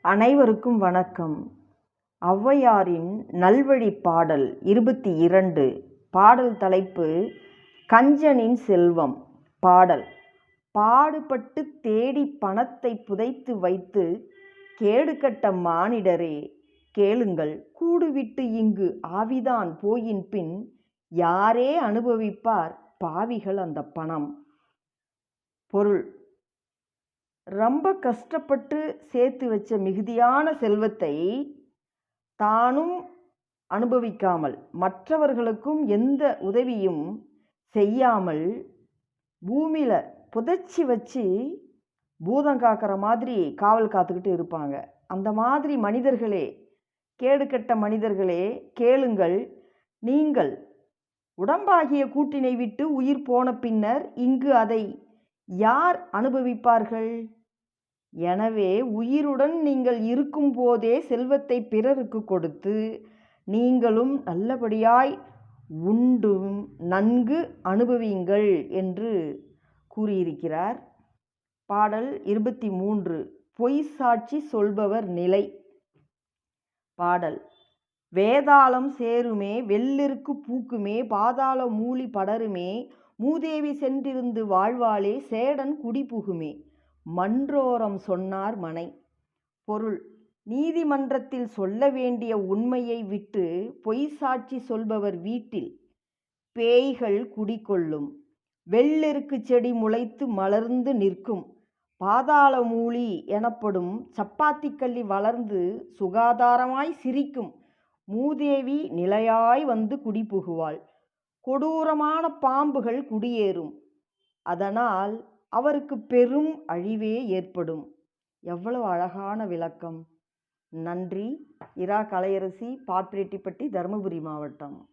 அனைவருக்கும் வணக்கம். ஔவையாரின் நல்வழிப் பாடல் இருபத்தி இரண்டு பாடல் தலைப்பு கஞ்சனின் செல்வம் பாடல். பாடுபட்டு தேடி பணத்தை புதைத்து வைத்து கேடுகட்ட மானிடரே கேளுங்கள். கூடுவிட்டு இங்கு ஆவிதான் போயின் பின் யாரே அனுபவிப்பார் பாவிகள் அந்த பணம். பொருள். ரொம்ப கஷ்டப்பட்டு சேர்த்து வச்ச மிகுதியான செல்வத்தை தானும் அனுபவிக்காமல் மற்றவர்களுக்கும் எந்த உதவியும் செய்யாமல் பூமியில் புதைச்சி வச்சு பூதம் காக்கிற மாதிரி காவல் காத்துக்கிட்டு இருப்பாங்க. அந்த மாதிரி மனிதர்களே கேடுகெட்ட மனிதர்களே கேளுங்கள். நீங்கள் உடம்பாகிய கூட்டினை விட்டு உயிர் போன பின்னர் இங்கு அதை யார் அனுபவிப்பார்கள்? எனவே உயிருடன் நீங்கள் இருக்கும்போதே செல்வத்தை பிறருக்கு கொடுத்து நீங்களும் நல்லபடியாய் உண்டும் நன்கு அனுபவியுங்கள் என்று கூறியிருக்கிறார். பாடல் இருபத்தி மூன்று பொய் சாட்சி சொல்பவர் நிலை. பாடல் வேதாளம் சேருமே வெள்ளிருக்கு பூக்குமே பாதாள மூலி படருமே மூதேவி சென்றிருந்து வாழ்வாளே சேடன் குடிபுகுமே மன்றோரம் சொன்னார் மனை. பொருள் நீதிமன்றத்தில் சொல்ல வேண்டிய உண்மையை விட்டு பொய் சாட்சி சொல்பவர் வீட்டில் பேய்கள் குடிகொள்ளும். வெள்ளெருக்கு செடி முளைத்து மலர்ந்து நிற்கும். பாதாள மூலி எனப்படும் சப்பாத்திக்கல்லி வளர்ந்து சுகாதாரமாய் சிரிக்கும். மூதேவி நிலையாய் வந்து குடிபுகுவாள் கொடூரமான பாம்புகள் குடியேறும். அதனால் அவருக்கு பெரும் அழிவே ஏற்படும். எவ்வளவு அழகான விளக்கம். நன்றி. இரா கலையரசி பாப்பிரெட்டிப்பட்டி தருமபுரி மாவட்டம்.